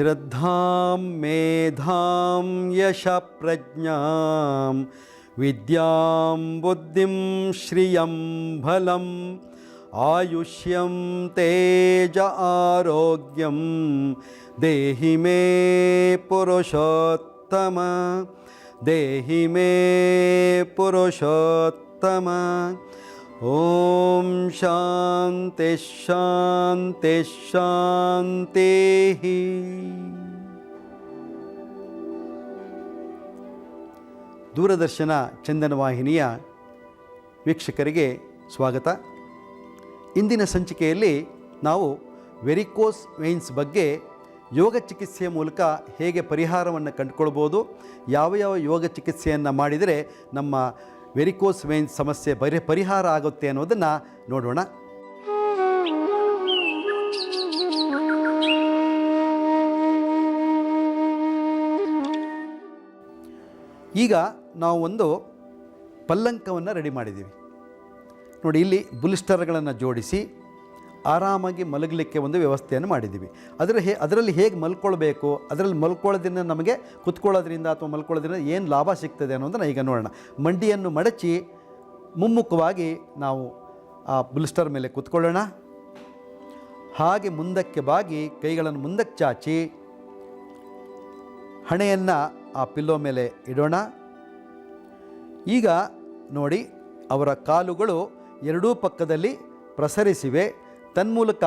श्रद्धां मेधां यशप्रज्ञां विद्यां बुद्धिं श्रियं बलम् आयुष्यं तेज आरोग्यं देहि मे पुरुषोत्तम देहि मे पुरुषोत्तम ॐ शान्ति शान्ति शान्तिः ದೂರದರ್ಶನ ಚಂದನ ವಾಹಿನಿಯ ವೀಕ್ಷಕರಿಗೆ ಸ್ವಾಗತ ಇಂದಿನ ಸಂಚಿಕೆಯಲ್ಲಿ ನಾವು ವೆರಿಕೋಸ್ ವೆಯಿನ್ಸ್ ಬಗ್ಗೆ ಯೋಗ ಚಿಕಿತ್ಸೆಯ ಮೂಲಕ ಹೇಗೆ ಪರಿಹಾರವನ್ನು ಕಂಡುಕೊಳ್ಬೋದು ಯಾವ ಯಾವ ಯೋಗ ಚಿಕಿತ್ಸೆಯನ್ನು ಮಾಡಿದರೆ ನಮ್ಮ ವೆರಿಕೋಸ್ ವೇನ್ ಸಮಸ್ಯೆ ಬರಿ ಪರಿಹಾರ ಆಗುತ್ತೆ ಅನ್ನೋದನ್ನು ನೋಡೋಣ. ಈಗ ನಾವು ಒಂದು ಪಲ್ಲಂಕವನ್ನು ರೆಡಿ ಮಾಡಿದ್ದೀವಿ. ನೋಡಿ, ಇಲ್ಲಿ ಬುಲಿಸ್ಟರ್ಗಳನ್ನು ಜೋಡಿಸಿ ಆರಾಮಾಗಿ ಮಲಗಲಿಕ್ಕೆ ಒಂದು ವ್ಯವಸ್ಥೆಯನ್ನು ಮಾಡಿದ್ದೀವಿ. ಅದರ ಹೇ, ಅದರಲ್ಲಿ ಹೇಗೆ ಮಲ್ಕೊಳ್ಬೇಕು, ಅದರಲ್ಲಿ ಮಲ್ಕೊಳ್ಳೋದ್ರಿಂದ ನಮಗೆ, ಕುತ್ಕೊಳ್ಳೋದ್ರಿಂದ ಅಥವಾ ಮಲ್ಕೊಳ್ಳೋದ್ರಿಂದ ಏನು ಲಾಭ ಸಿಗ್ತದೆ ಅನ್ನೋದನ್ನು ಈಗ ನೋಡೋಣ. ಮಂಡಿಯನ್ನು ಮಡಚಿ ಮುಮ್ಮುಖವಾಗಿ ನಾವು ಆ ಬುಲ್ಸ್ಟರ್ ಮೇಲೆ ಕುತ್ಕೊಳ್ಳೋಣ. ಹಾಗೆ ಮುಂದಕ್ಕೆ ಬಾಗಿ ಕೈಗಳನ್ನು ಮುಂದಕ್ಕೆ ಚಾಚಿ, ಹಣೆಯನ್ನು ಆ ಪಿಲ್ಲೋ ಮೇಲೆ ಇಡೋಣ. ಈಗ ನೋಡಿ, ಅವರ ಕಾಲುಗಳು ಎರಡೂ ಪಕ್ಕದಲ್ಲಿ ಪ್ರಸರಿಸಿವೆ. ತನ್ಮೂಲಕ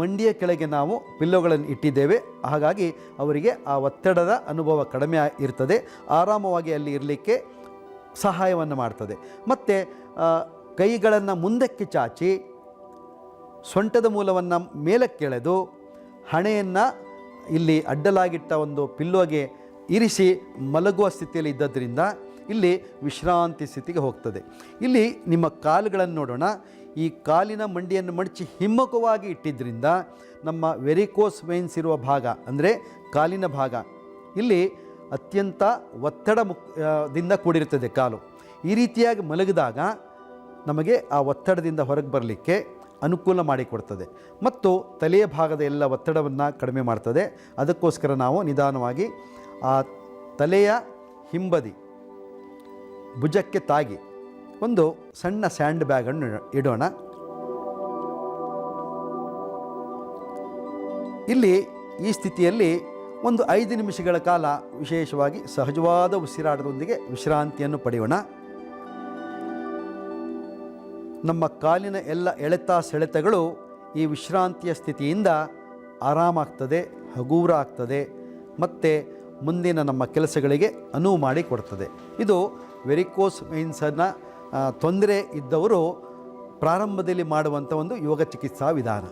ಮಂಡಿಯ ಕೆಳಗೆ ನಾವು ಪಿಲ್ಲೋಗಳನ್ನು ಇಟ್ಟಿದ್ದೇವೆ. ಹಾಗಾಗಿ ಅವರಿಗೆ ಆ ಒತ್ತಡದ ಅನುಭವ ಕಡಿಮೆ ಇರ್ತದೆ. ಆರಾಮವಾಗಿ ಅಲ್ಲಿ ಇರಲಿಕ್ಕೆ ಸಹಾಯವನ್ನು ಮಾಡ್ತದೆ. ಮತ್ತು ಕೈಗಳನ್ನು ಮುಂದಕ್ಕೆ ಚಾಚಿ, ಸೊಂಟದ ಮೂಲವನ್ನು ಮೇಲಕ್ಕೆಳೆದು, ಹಣೆಯನ್ನು ಇಲ್ಲಿ ಅಡ್ಡಲಾಗಿಟ್ಟ ಒಂದು ಪಿಲ್ಲೋಗೆ ಇರಿಸಿ ಮಲಗುವ ಸ್ಥಿತಿಯಲ್ಲಿ ಇದ್ದದ್ರಿಂದ ಇಲ್ಲಿ ವಿಶ್ರಾಂತಿ ಸ್ಥಿತಿಗೆ ಹೋಗ್ತದೆ. ಇಲ್ಲಿ ನಿಮ್ಮ ಕಾಲುಗಳನ್ನು ನೋಡೋಣ. ಈ ಕಾಲಿನ ಮಂಡಿಯನ್ನು ಮಡಚಿ ಹಿಮ್ಮುಖವಾಗಿ ಇಟ್ಟಿದ್ದರಿಂದ ನಮ್ಮ ವೆರಿಕೋಸ್ ವೈನ್ಸ್ ಇರುವ ಭಾಗ, ಅಂದರೆ ಕಾಲಿನ ಭಾಗ, ಇಲ್ಲಿ ಅತ್ಯಂತ ಒತ್ತಡ ಮುಕ್ ದಿಂದ ಕೂಡಿರುತ್ತದೆ ಕಾಲು. ಈ ರೀತಿಯಾಗಿ ಮಲಗಿದಾಗ ನಮಗೆ ಆ ಒತ್ತಡದಿಂದ ಹೊರಗೆ ಬರಲಿಕ್ಕೆ ಅನುಕೂಲ ಮಾಡಿಕೊಡ್ತದೆ ಮತ್ತು ತಲೆಯ ಭಾಗದ ಎಲ್ಲ ಒತ್ತಡವನ್ನು ಕಡಿಮೆ ಮಾಡ್ತದೆ. ಅದಕ್ಕೋಸ್ಕರ ನಾವು ನಿಧಾನವಾಗಿ ಆ ತಲೆಯ ಹಿಂಬದಿ, ಭುಜಕ್ಕೆ ತಾಗಿ ಒಂದು ಸಣ್ಣ ಸ್ಯಾಂಡ್ ಬ್ಯಾಗನ್ನು ಇಡೋಣ. ಇಲ್ಲಿ ಈ ಸ್ಥಿತಿಯಲ್ಲಿ ಒಂದು ಐದು ನಿಮಿಷಗಳ ಕಾಲ ವಿಶೇಷವಾಗಿ ಸಹಜವಾದ ಉಸಿರಾಟದೊಂದಿಗೆ ವಿಶ್ರಾಂತಿಯನ್ನು ಪಡೆಯೋಣ. ನಮ್ಮ ಕಾಲಿನ ಎಲ್ಲ ಎಳೆತ ಸೆಳೆತಗಳು ಈ ವಿಶ್ರಾಂತಿಯ ಸ್ಥಿತಿಯಿಂದ ಆರಾಮಾಗ್ತದೆ ಹಗೂರ ಆಗ್ತದೆ ಮತ್ತು ಮುಂದಿನ ನಮ್ಮ ಕೆಲಸಗಳಿಗೆ ಅನುವು ಮಾಡಿಕೊಡ್ತದೆ. ಇದು ವೆರಿಕೋಸ್ ವೆಯಿನ್ಸನ್ನು ತೊಂದರೆ ಇದ್ದವರು ಪ್ರಾರಂಭದಲ್ಲಿ ಮಾಡುವಂಥ ಒಂದು ಯೋಗ ಚಿಕಿತ್ಸಾ ವಿಧಾನ.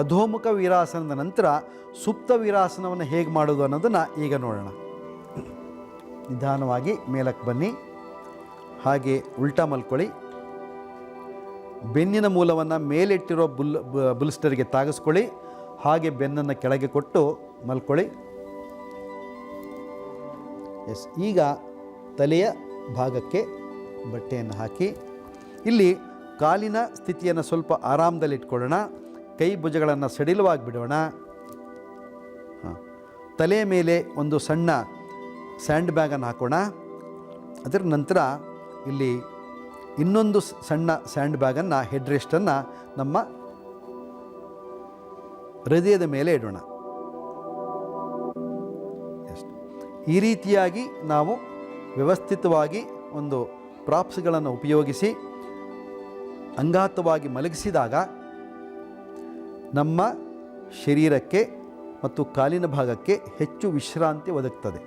ಅಧೋಮುಖ ವೀರಾಸನದ ನಂತರ ಸುಪ್ತ ವೀರಾಸನವನ್ನು ಹೇಗೆ ಮಾಡೋದು ಅನ್ನೋದನ್ನು ಈಗ ನೋಡೋಣ. ನಿಧಾನವಾಗಿ ಮೇಲಕ್ಕೆ ಬನ್ನಿ. ಹಾಗೆ ಉಲ್ಟಾ ಮಲ್ಕೊಳ್ಳಿ. ಬೆನ್ನಿನ ಮೂಲವನ್ನು ಮೇಲಿಟ್ಟಿರೋ ಬುಲ್ ಬುಲ್ಸ್ಟರ್ಗೆ ತಾಗಿಸ್ಕೊಳ್ಳಿ. ಹಾಗೆ ಬೆನ್ನನ್ನು ಕೆಳಗೆ ಕೊಟ್ಟು ಮಲ್ಕೊಳ್ಳಿ. ಎಸ್, ಈಗ ತಲೆಯ ಭಾಗಕ್ಕೆ ಬಟ್ಟೆಯನ್ನು ಹಾಕಿ. ಇಲ್ಲಿ ಕಾಲಿನ ಸ್ಥಿತಿಯನ್ನು ಸ್ವಲ್ಪ ಆರಾಮದಲ್ಲಿ ಇಟ್ಕೊಳ್ಳೋಣ. ಕೈ ಭುಜಗಳನ್ನು ಸಡಿಲವಾಗಿ ಬಿಡೋಣ. ತಲೆಯ ಮೇಲೆ ಒಂದು ಸಣ್ಣ ಸ್ಯಾಂಡ್ ಬ್ಯಾಗನ್ನು ಹಾಕೋಣ. ಅದರ ನಂತರ ಇಲ್ಲಿ ಇನ್ನೊಂದು ಸಣ್ಣ ಸ್ಯಾಂಡ್ ಬ್ಯಾಗನ್ನು ಹೆಡ್ ರೆಸ್ಟನ್ನು ನಮ್ಮ ಹೃದಯದ ಮೇಲೆ ಇಡೋಣ. ಈ ರೀತಿಯಾಗಿ ನಾವು ವ್ಯವಸ್ಥಿತವಾಗಿ ಒಂದು ಪ್ರಾಪ್ಸ್ಗಳನ್ನು ಉಪಯೋಗಿಸಿ, ಅಂಗಾತವಾಗಿ ಮಲಗಿಸಿದಾಗ ನಮ್ಮ ಶರೀರಕ್ಕೆ ಮತ್ತು ಕಾಲಿನ ಭಾಗಕ್ಕೆ ಹೆಚ್ಚು ವಿಶ್ರಾಂತಿ ಒದಗ್ತದೆ.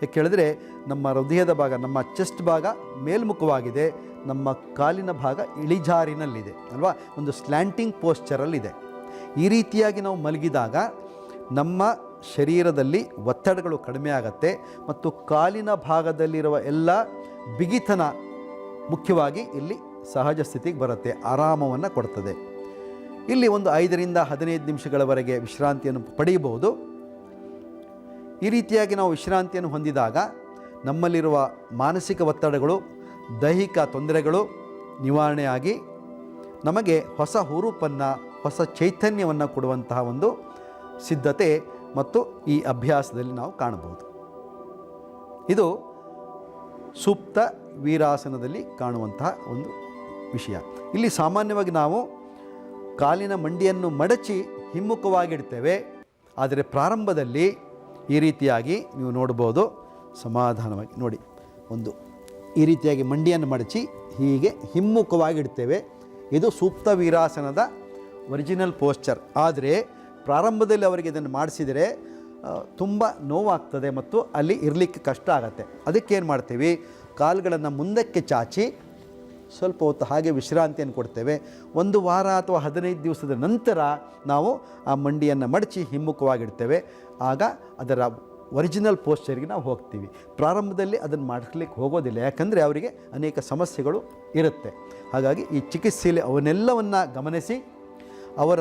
ಯಾಕೆ ಹೇಳಿದ್ರೆ ನಮ್ಮ ಹೃದಯದ ಭಾಗ, ನಮ್ಮ ಚೆಸ್ಟ್ ಭಾಗ ಮೇಲ್ಮುಖವಾಗಿದೆ. ನಮ್ಮ ಕಾಲಿನ ಭಾಗ ಇಳಿಜಾರಿನಲ್ಲಿದೆ, ಅಲ್ವಾ? ಒಂದು ಸ್ಲ್ಯಾಂಟಿಂಗ್ ಪೋಸ್ಚರಲ್ಲಿದೆ ಈ ರೀತಿಯಾಗಿ ನಾವು ಮಲಗಿದಾಗ ನಮ್ಮ ಶರೀರದಲ್ಲಿ ಒತ್ತಡಗಳು ಕಡಿಮೆ ಆಗತ್ತೆ ಮತ್ತು ಕಾಲಿನ ಭಾಗದಲ್ಲಿರುವ ಎಲ್ಲ ಬಿಗಿತನ ಮುಖ್ಯವಾಗಿ ಇಲ್ಲಿ ಸಹಜ ಸ್ಥಿತಿಗೆ ಬರುತ್ತೆ, ಆರಾಮವನ್ನು ಕೊಡ್ತದೆ. ಇಲ್ಲಿ ಒಂದು ಐದರಿಂದ ಹದಿನೈದು ನಿಮಿಷಗಳವರೆಗೆ ವಿಶ್ರಾಂತಿಯನ್ನು ಪಡೆಯಬಹುದು. ಈ ರೀತಿಯಾಗಿ ನಾವು ವಿಶ್ರಾಂತಿಯನ್ನು ಹೊಂದಿದಾಗ ನಮ್ಮಲ್ಲಿರುವ ಮಾನಸಿಕ ಒತ್ತಡಗಳು, ದೈಹಿಕ ತೊಂದರೆಗಳು ನಿವಾರಣೆಯಾಗಿ ನಮಗೆ ಹೊಸ ಹುರುಪನ್ನು, ಹೊಸ ಚೈತನ್ಯವನ್ನು ಕೊಡುವಂತಹ ಒಂದು ಸಿದ್ಧತೆ ಮತ್ತು ಈ ಅಭ್ಯಾಸದಲ್ಲಿ ನಾವು ಕಾಣಬಹುದು. ಇದು ಸುಪ್ತ ವೀರಾಸನದಲ್ಲಿ ಕಾಣುವಂತಹ ಒಂದು ವಿಷಯ. ಇಲ್ಲಿ ಸಾಮಾನ್ಯವಾಗಿ ನಾವು ಕಾಲಿನ ಮಂಡಿಯನ್ನು ಮಡಚಿ ಹಿಮ್ಮುಖವಾಗಿಡ್ತೇವೆ, ಆದರೆ ಪ್ರಾರಂಭದಲ್ಲಿ ಈ ರೀತಿಯಾಗಿ ನೀವು ನೋಡ್ಬೋದು. ಸಮಾಧಾನವಾಗಿ ನೋಡಿ. ಒಂದು ಈ ರೀತಿಯಾಗಿ ಮಂಡಿಯನ್ನು ಮಡಚಿ ಹೀಗೆ ಹಿಮ್ಮುಖವಾಗಿಡ್ತೇವೆ ಇದು ಸೂಕ್ತ ವೀರಾಸನದ ಒರಿಜಿನಲ್ ಪೋಸ್ಚರ್ ಆದರೆ ಪ್ರಾರಂಭದಲ್ಲಿ ಅವರಿಗೆ ಇದನ್ನು ಮಾಡಿಸಿದರೆ ತುಂಬ ನೋವಾಗ್ತದೆ ಮತ್ತು ಅಲ್ಲಿ ಇರಲಿಕ್ಕೆ ಕಷ್ಟ ಆಗುತ್ತೆ. ಅದಕ್ಕೆ ಏನು ಮಾಡ್ತೀವಿ? ಕಾಲುಗಳನ್ನು ಮುಂದಕ್ಕೆ ಚಾಚಿ ಸ್ವಲ್ಪ ಹೊತ್ತು ಹಾಗೆ ವಿಶ್ರಾಂತಿಯನ್ನು ಕೊಡ್ತೇವೆ. ಒಂದು ವಾರ ಅಥವಾ ಹದಿನೈದು ದಿವಸದ ನಂತರ ನಾವು ಆ ಮಂಡಿಯನ್ನು ಮಡಚಿ ಹಿಮ್ಮುಖವಾಗಿಡ್ತೇವೆ. ಆಗ ಅದರ ಒರಿಜಿನಲ್ ಪೋಸ್ಚರ್ಗೆ ನಾವು ಹೋಗ್ತೀವಿ. ಪ್ರಾರಂಭದಲ್ಲಿ ಅದನ್ನು ಮಾಡ್ಲಿಕ್ಕೆ ಹೋಗೋದಿಲ್ಲ. ಯಾಕಂದರೆ ಅವರಿಗೆ ಅನೇಕ ಸಮಸ್ಯೆಗಳು ಇರುತ್ತೆ. ಹಾಗಾಗಿ ಈ ಚಿಕಿತ್ಸೆಯಲ್ಲಿ ಅವನ್ನೆಲ್ಲವನ್ನು ಗಮನಿಸಿ ಅವರ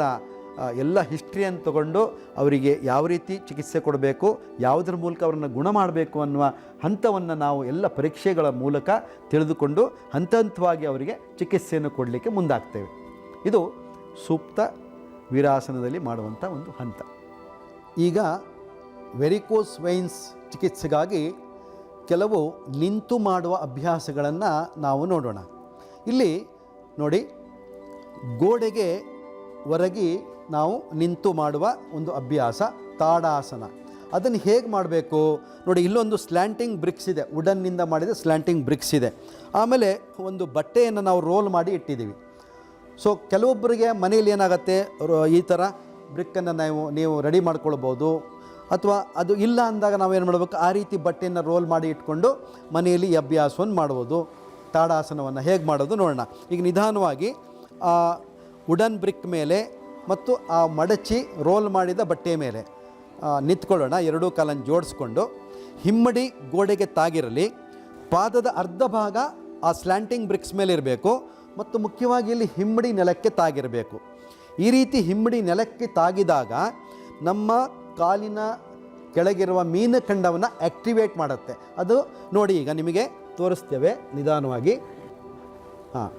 ಎಲ್ಲ ಹಿಸ್ಟ್ರಿಯನ್ನು ತಗೊಂಡು ಅವರಿಗೆ ಯಾವ ರೀತಿ ಚಿಕಿತ್ಸೆ ಕೊಡಬೇಕು, ಯಾವುದರ ಮೂಲಕ ಅವರನ್ನು ಗುಣ ಮಾಡಬೇಕು ಅನ್ನುವ ಹಂತವನ್ನು ನಾವು ಎಲ್ಲ ಪರೀಕ್ಷೆಗಳ ಮೂಲಕ ತಿಳಿದುಕೊಂಡು ಹಂತ ಹಂತವಾಗಿ ಅವರಿಗೆ ಚಿಕಿತ್ಸೆಯನ್ನು ಕೊಡಲಿಕ್ಕೆ ಮುಂದಾಗ್ತೇವೆ. ಇದು ಸೂಕ್ತ ವೀರಾಸನದಲ್ಲಿ ಮಾಡುವಂಥ ಒಂದು ಹಂತ. ಈಗ ವೆರಿಕೋಸ್ ವೈನ್ಸ್ ಚಿಕಿತ್ಸೆಗಾಗಿ ಕೆಲವು ನಿಂತು ಮಾಡುವ ಅಭ್ಯಾಸಗಳನ್ನು ನಾವು ನೋಡೋಣ. ಇಲ್ಲಿ ನೋಡಿ, ಗೋಡೆಗೆ ಹೊರಗಿ ನಾವು ನಿಂತು ಮಾಡುವ ಒಂದು ಅಭ್ಯಾಸ, ತಾಡಾಸನ. ಅದನ್ನು ಹೇಗೆ ಮಾಡಬೇಕು? ನೋಡಿ, ಇಲ್ಲೊಂದು ಸ್ಲ್ಯಾಂಟಿಂಗ್ ಬ್ರಿಕ್ಸ್ ಇದೆ. ವುಡನ್ನಿಂದ ಮಾಡಿದ ಸ್ಲ್ಯಾಂಟಿಂಗ್ ಬ್ರಿಕ್ಸ್ ಇದೆ. ಆಮೇಲೆ ಒಂದು ಬಟ್ಟೆಯನ್ನು ನಾವು ರೋಲ್ ಮಾಡಿ ಇಟ್ಟಿದ್ದೀವಿ. ಸೊ ಕೆಲವೊಬ್ಬರಿಗೆ ಮನೇಲಿ ಏನಾಗುತ್ತೆ? ಈ ಥರ ಬ್ರಿಕ್ಕನ್ನು ನಾವು, ನೀವು ರೆಡಿ ಮಾಡ್ಕೊಳ್ಬೋದು. ಅಥವಾ ಅದು ಇಲ್ಲ ಅಂದಾಗ ನಾವೇನು ಮಾಡಬೇಕು? ಆ ರೀತಿ ಬಟ್ಟೆಯನ್ನು ರೋಲ್ ಮಾಡಿ ಇಟ್ಕೊಂಡು ಮನೆಯಲ್ಲಿ ಅಭ್ಯಾಸವನ್ನು ಮಾಡ್ಬೋದು. ತಾಡಾಸನವನ್ನು ಹೇಗೆ ಮಾಡೋದು ನೋಡೋಣ. ಈಗ ನಿಧಾನವಾಗಿ ವುಡನ್ ಬ್ರಿಕ್ ಮೇಲೆ ಮತ್ತು ಆ ಮಡಚಿ ರೋಲ್ ಮಾಡಿದ ಬಟ್ಟೆಯ ಮೇಲೆ ನಿಂತ್ಕೊಳ್ಳೋಣ, ಎರಡೂ ಕಾಲನ್ನು ಜೋಡಿಸ್ಕೊಂಡು, ಹಿಮ್ಮಡಿ ಗೋಡೆಗೆ ತಾಗಿರಲಿ, ಪಾದದ ಅರ್ಧ ಭಾಗ ಆ ಸ್ಲ್ಯಾಂಟಿಂಗ್ ಬ್ರಿಕ್ಸ್ ಮೇಲೆ ಇರಬೇಕು ಮತ್ತು ಮುಖ್ಯವಾಗಿ ಇಲ್ಲಿ ಹಿಮ್ಮಡಿ ನೆಲಕ್ಕೆ ತಾಗಿರಬೇಕು. ಈ ರೀತಿ ಹಿಮ್ಮಡಿ ನೆಲಕ್ಕೆ ತಾಗಿದಾಗ ನಮ್ಮ ಕಾಲಿನ ಕೆಳಗಿರುವ ಮೀನಖಂಡವನ್ನು ಆ್ಯಕ್ಟಿವೇಟ್ ಮಾಡುತ್ತೆ. ಅದು ನೋಡಿ, ಈಗ ನಿಮಗೆ ತೋರಿಸ್ತೇವೆ ನಿಧಾನವಾಗಿ. ಹಾಂ,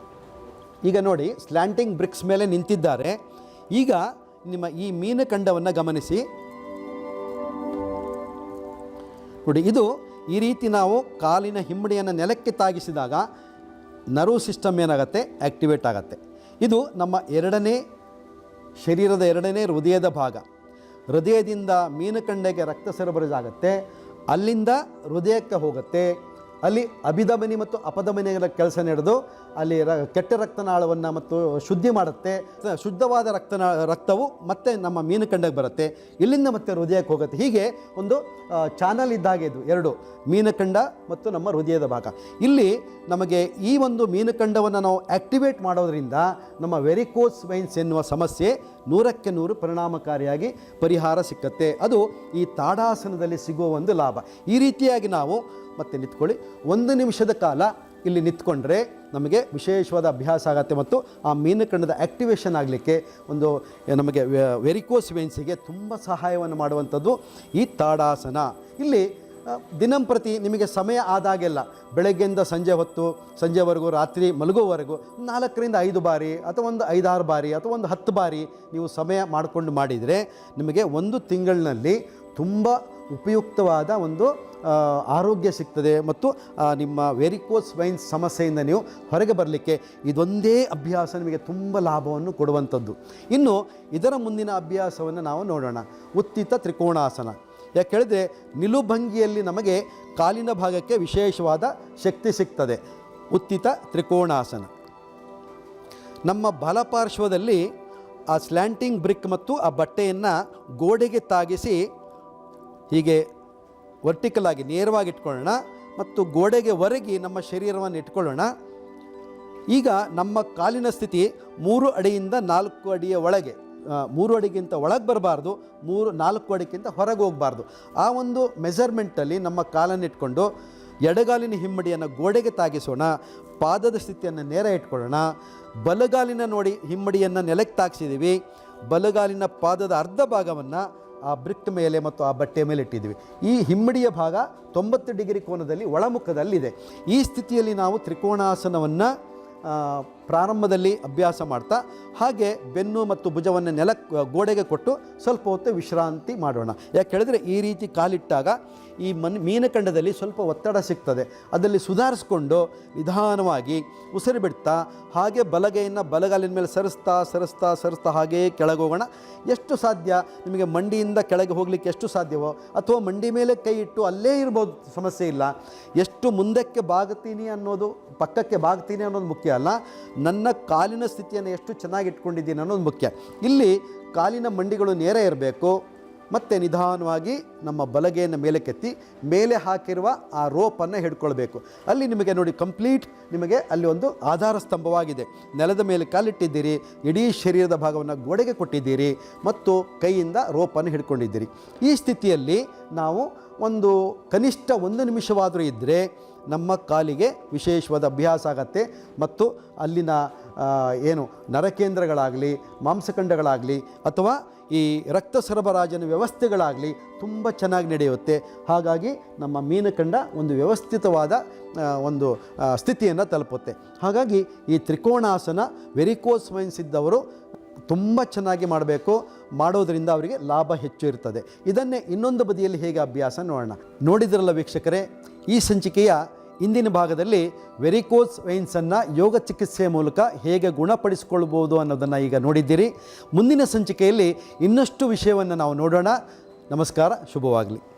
ಈಗ ನೋಡಿ ಸ್ಲ್ಯಾಂಟಿಂಗ್ ಬ್ರಿಕ್ಸ್ ಮೇಲೆ ನಿಂತಿದ್ದಾರೆ. ಈಗ ನಿಮ್ಮ ಈ ಮೀನಖಂಡವನ್ನು ಗಮನಿಸಿ. ನೋಡಿ, ಇದು ಈ ರೀತಿ ನಾವು ಕಾಲಿನ ಹಿಮ್ಮಡಿಯನ್ನು ನೆಲಕ್ಕೆ ತಾಗಿಸಿದಾಗ ನರ್ವ್ ಸಿಸ್ಟಮ್ ಏನಾಗುತ್ತೆ? ಆ್ಯಕ್ಟಿವೇಟ್ ಆಗುತ್ತೆ. ಇದು ನಮ್ಮ ಎರಡನೇ ಶರೀರದ ಎರಡನೇ ಹೃದಯದ ಭಾಗ. ಹೃದಯದಿಂದ ಮೀನುಕಂಡೆಗೆ ರಕ್ತ ಸರಬರಾಜಾಗುತ್ತೆ. ಅಲ್ಲಿಂದ ಹೃದಯಕ್ಕೆ ಹೋಗುತ್ತೆ. ಅಲ್ಲಿ ಅಭಿಧಮನಿ ಮತ್ತು ಅಪಧಮನಿಗಳ ಕೆಲಸ ನಡೆದು ಅಲ್ಲಿ ರ ಕೆಟ್ಟ ರಕ್ತನಾಳವನ್ನು ಮತ್ತು ಶುದ್ಧಿ ಮಾಡುತ್ತೆ. ಶುದ್ಧವಾದ ರಕ್ತನಾ ರಕ್ತವು ಮತ್ತೆ ನಮ್ಮ ಮೀನುಕಂಡಕ್ಕೆ ಬರುತ್ತೆ. ಇಲ್ಲಿಂದ ಮತ್ತೆ ಹೃದಯಕ್ಕೆ ಹೋಗುತ್ತೆ. ಹೀಗೆ ಒಂದು ಚಾನಲ್ ಇದ್ದಾಗೆ ಇದು ಎರಡು ಮೀನಖಂಡ ಮತ್ತು ನಮ್ಮ ಹೃದಯದ ಭಾಗ. ಇಲ್ಲಿ ನಮಗೆ ಈ ಒಂದು ಮೀನುಖಂಡವನ್ನು ನಾವು ಆ್ಯಕ್ಟಿವೇಟ್ ಮಾಡೋದರಿಂದ ನಮ್ಮ ವೆರಿಕೋಸ್ ವೈನ್ಸ್ ಎನ್ನುವ ಸಮಸ್ಯೆ ನೂರಕ್ಕೆ ನೂರು ಪರಿಣಾಮಕಾರಿಯಾಗಿ ಪರಿಹಾರ ಸಿಕ್ಕತ್ತೆ. ಅದು ಈ ತಾಡಾಸನದಲ್ಲಿ ಸಿಗುವ ಒಂದು ಲಾಭ. ಈ ರೀತಿಯಾಗಿ ನಾವು ಮತ್ತೆ ನಿಂತ್ಕೊಳ್ಳಿ. ಒಂದು ನಿಮಿಷದ ಕಾಲ ಇಲ್ಲಿ ನಿಂತ್ಕೊಂಡ್ರೆ ನಮಗೆ ವಿಶೇಷವಾದ ಅಭ್ಯಾಸ ಆಗುತ್ತೆ ಮತ್ತು ಆ ಮೀನಕಣ್ಣದ ಆ್ಯಕ್ಟಿವೇಶನ್ ಆಗಲಿಕ್ಕೆ ಒಂದು ನಮಗೆ ವೆರಿಕೋಸ್ ವೆನ್ಸಿಗೆ ತುಂಬ ಸಹಾಯವನ್ನು ಮಾಡುವಂಥದ್ದು ಈ ತಾಡಾಸನ. ಇಲ್ಲಿ ದಿನಂಪ್ರತಿ ನಿಮಗೆ ಸಮಯ ಆದಾಗೆಲ್ಲ ಬೆಳಗ್ಗೆಯಿಂದ ಸಂಜೆ ಹೊತ್ತು, ಸಂಜೆವರೆಗೂ, ರಾತ್ರಿ ಮಲಗುವವರೆಗೂ ನಾಲ್ಕರಿಂದ ಐದು ಬಾರಿ ಅಥವಾ ಒಂದು ಐದಾರು ಬಾರಿ ಅಥವಾ ಒಂದು ಹತ್ತು ಬಾರಿ ನೀವು ಸಮಯ ಮಾಡಿಕೊಂಡು ಮಾಡಿದರೆ ನಿಮಗೆ ಒಂದು ತಿಂಗಳಿನಲ್ಲಿ ತುಂಬ ಉಪಯುಕ್ತವಾದ ಒಂದು ಆರೋಗ್ಯ ಸಿಗ್ತದೆ. ಮತ್ತು ನಿಮ್ಮ ವೆರಿಕೋಸ್ ವೈನ್ಸ್ ಸಮಸ್ಯೆಯಿಂದ ನೀವು ಹೊರಗೆ ಬರಲಿಕ್ಕೆ ಇದೊಂದೇ ಅಭ್ಯಾಸ ನಿಮಗೆ ತುಂಬ ಲಾಭವನ್ನು ಕೊಡುವಂಥದ್ದು. ಇನ್ನು ಇದರ ಮುಂದಿನ ಅಭ್ಯಾಸವನ್ನು ನಾವು ನೋಡೋಣ. ಉತ್ತಿತ ತ್ರಿಕೋಣಾಸನ. ಯಾಕೆ ಹೇಳಿದ್ರೆ, ನಿಲುಭಂಗಿಯಲ್ಲಿ ನಮಗೆ ಕಾಲಿನ ಭಾಗಕ್ಕೆ ವಿಶೇಷವಾದ ಶಕ್ತಿ ಸಿಗ್ತದೆ. ಉತ್ತಿತ ತ್ರಿಕೋಣಾಸನ. ನಮ್ಮ ಬಲಪಾರ್ಶ್ವದಲ್ಲಿ ಆ ಸ್ಲ್ಯಾಂಟಿಂಗ್ ಬ್ರಿಕ್ ಮತ್ತು ಆ ಬಟ್ಟೆಯನ್ನು ಗೋಡೆಗೆ ತಾಗಿಸಿ ಹೀಗೆ ವರ್ಟಿಕಲ್ ಆಗಿ ನೇರವಾಗಿ ಇಟ್ಕೊಳ್ಳೋಣ ಮತ್ತು ಗೋಡೆಗೆ ಒರಗಿ ನಮ್ಮ ಶರೀರವನ್ನು ಇಟ್ಕೊಳ್ಳೋಣ. ಈಗ ನಮ್ಮ ಕಾಲಿನ ಸ್ಥಿತಿ ಮೂರು ಅಡಿಯಿಂದ ನಾಲ್ಕು ಅಡಿಯ ಒಳಗೆ ಮೂರು ಅಡಿಗಿಂತ ಒಳಗೆ ಬರಬಾರ್ದು, ಮೂರು, ನಾಲ್ಕು ಅಡಿಗಿಂತ ಹೊರಗೆ ಹೋಗಬಾರ್ದು. ಆ ಒಂದು ಮೆಜರ್ಮೆಂಟಲ್ಲಿ ನಮ್ಮ ಕಾಲನ್ನು ಇಟ್ಕೊಂಡು ಎಡಗಾಲಿನ ಹಿಮ್ಮಡಿಯನ್ನು ಗೋಡೆಗೆ ತಾಗಿಸೋಣ, ಪಾದದ ಸ್ಥಿತಿಯನ್ನು ನೇರ ಇಟ್ಕೊಳ್ಳೋಣ. ಬಲಗಾಲಿನ ನೋಡಿ ಹಿಮ್ಮಡಿಯನ್ನು ನೆಲಕ್ಕೆ ತಾಗಿಸಿದ್ದೀವಿ. ಬಲಗಾಲಿನ ಪಾದದ ಅರ್ಧ ಭಾಗವನ್ನು ಆ ಬ್ರಿಕ್ ಮೇಲೆ ಮತ್ತು ಆ ಬಟ್ಟೆ ಮೇಲೆ ಇಟ್ಟಿದ್ದೀವಿ. ಈ ಹಿಮ್ಮಡಿಯ ಭಾಗ ತೊಂಬತ್ತು ಡಿಗ್ರಿ ಕೋನದಲ್ಲಿ ಒಳಮುಖದಲ್ಲಿದೆ. ಈ ಸ್ಥಿತಿಯಲ್ಲಿ ನಾವು ತ್ರಿಕೋಣಾಸನವನ್ನು ಪ್ರಾರಂಭದಲ್ಲಿ ಅಭ್ಯಾಸ ಮಾಡ್ತಾ, ಹಾಗೆ ಬೆನ್ನು ಮತ್ತು ಭುಜವನ್ನು ನೆಲ ಗೋಡೆಗೆ ಕೊಟ್ಟು ಸ್ವಲ್ಪ ಹೊತ್ತು ವಿಶ್ರಾಂತಿ ಮಾಡೋಣ. ಯಾಕೆ ಹೇಳಿದ್ರೆ ಈ ರೀತಿ ಕಾಲಿಟ್ಟಾಗ ಈ ಮನ್ ಮೀನಖಂಡದಲ್ಲಿ ಸ್ವಲ್ಪ ಒತ್ತಡ ಸಿಗ್ತದೆ. ಅದರಲ್ಲಿ ಸುಧಾರಿಸ್ಕೊಂಡು ನಿಧಾನವಾಗಿ ಉಸಿರು ಬಿಡ್ತಾ, ಹಾಗೆ ಬಲಗೈಯನ್ನು ಬಲಗಾಲಿನ ಮೇಲೆ ಸರಿಸ್ತಾ ಸರಿಸ್ತಾ ಸರಿಸ್ತಾ ಹಾಗೇ ಕೆಳಗೆ ಹೋಗೋಣ ಎಷ್ಟು ಸಾಧ್ಯ? ನಿಮಗೆ ಮಂಡಿಯಿಂದ ಕೆಳಗೆ ಹೋಗಲಿಕ್ಕೆ ಎಷ್ಟು ಸಾಧ್ಯವೋ? ಅಥವಾ ಮಂಡಿ ಮೇಲೆ ಕೈ ಇಟ್ಟು ಅಲ್ಲೇ ಇರ್ಬೋದು ಸಮಸ್ಯೆ ಇಲ್ಲ. ಎಷ್ಟು ಮುಂದಕ್ಕೆ ಬಾಗ್ತೀನಿ ಅನ್ನೋದು, ಪಕ್ಕಕ್ಕೆ ಬಾಗ್ತೀನಿ ಅನ್ನೋದು ಮುಖ್ಯ ಅಲ್ಲ. ನನ್ನ ಕಾಲಿನ ಸ್ಥಿತಿಯನ್ನು ಎಷ್ಟು ಚೆನ್ನಾಗಿ ಇಟ್ಕೊಂಡಿದ್ದೀನಿ ಅನ್ನೋದು ಮುಖ್ಯ. ಇಲ್ಲಿ ಕಾಲಿನ ಮಂಡಿಗಳು ನೇರ ಇರಬೇಕು, ಮತ್ತು ನಿಧಾನವಾಗಿ ನಮ್ಮ ಬಲಗೆಯನ್ನು ಮೇಲೆ ಕೆತ್ತಿ ಮೇಲೆ ಹಾಕಿರುವ ಆ ರೋಪನ್ನು ಹಿಡ್ಕೊಳ್ಬೇಕು. ಅಲ್ಲಿ ನಿಮಗೆ ನೋಡಿ ಕಂಪ್ಲೀಟ್ ನಿಮಗೆ ಅಲ್ಲಿ ಒಂದು ಆಧಾರ ಸ್ತಂಭವಾಗಿದೆ. ನೆಲದ ಮೇಲೆ ಕಾಲಿಟ್ಟಿದ್ದೀರಿ, ಇಡೀ ಶರೀರದ ಭಾಗವನ್ನು ಗೋಡೆಗೆ ಕೊಟ್ಟಿದ್ದೀರಿ, ಮತ್ತು ಕೈಯಿಂದ ರೋಪನ್ನು ಹಿಡ್ಕೊಂಡಿದ್ದೀರಿ. ಈ ಸ್ಥಿತಿಯಲ್ಲಿ ನಾವು ಒಂದು ಕನಿಷ್ಠ ಒಂದು ನಿಮಿಷವಾದರೂ ಇದ್ದರೆ ನಮ್ಮ ಕಾಲಿಗೆ ವಿಶೇಷವಾದ ಅಭ್ಯಾಸ ಆಗತ್ತೆ. ಮತ್ತು ಅಲ್ಲಿನ ಏನು ನರಕೇಂದ್ರಗಳಾಗಲಿ, ಮಾಂಸಖಂಡಗಳಾಗಲಿ, ಅಥವಾ ಈ ರಕ್ತ ಸರಬರಾಜಿನ ವ್ಯವಸ್ಥೆಗಳಾಗಲಿ ತುಂಬ ಚೆನ್ನಾಗಿ ನಡೆಯುತ್ತೆ. ಹಾಗಾಗಿ ನಮ್ಮ ಮೀನಖಂಡ ಒಂದು ವ್ಯವಸ್ಥಿತವಾದ ಒಂದು ಸ್ಥಿತಿಯನ್ನು ತಲುಪುತ್ತೆ. ಹಾಗಾಗಿ ಈ ತ್ರಿಕೋಣಾಸನ, ವೆರಿಕೋಸ್ ವೈನ್ಸ್ ಇದ್ದವರು ತುಂಬ ಚೆನ್ನಾಗಿ ಮಾಡಬೇಕು. ಮಾಡೋದರಿಂದ ಅವರಿಗೆ ಲಾಭ ಹೆಚ್ಚು ಇರ್ತದೆ. ಇದನ್ನೇ ಇನ್ನೊಂದು ಬದಿಯಲ್ಲಿ ಹೇಗೆ ಅಭ್ಯಾಸ ನೋಡೋಣ. ನೋಡಿದ್ರಲ್ಲ ವೀಕ್ಷಕರೇ, ಈ ಸಂಚಿಕೆಯ ಇಂದಿನ ಭಾಗದಲ್ಲಿ ವೆರಿಕೋಸ್ ವೈನ್ಸನ್ನು ಯೋಗ ಚಿಕಿತ್ಸೆಯ ಮೂಲಕ ಹೇಗೆ ಗುಣಪಡಿಸಿಕೊಳ್ಬೋದು ಅನ್ನೋದನ್ನು ಈಗ ನೋಡಿದ್ದೀರಿ. ಮುಂದಿನ ಸಂಚಿಕೆಯಲ್ಲಿ ಇನ್ನಷ್ಟು ವಿಷಯವನ್ನು ನಾವು ನೋಡೋಣ. ನಮಸ್ಕಾರ, ಶುಭವಾಗಲಿ.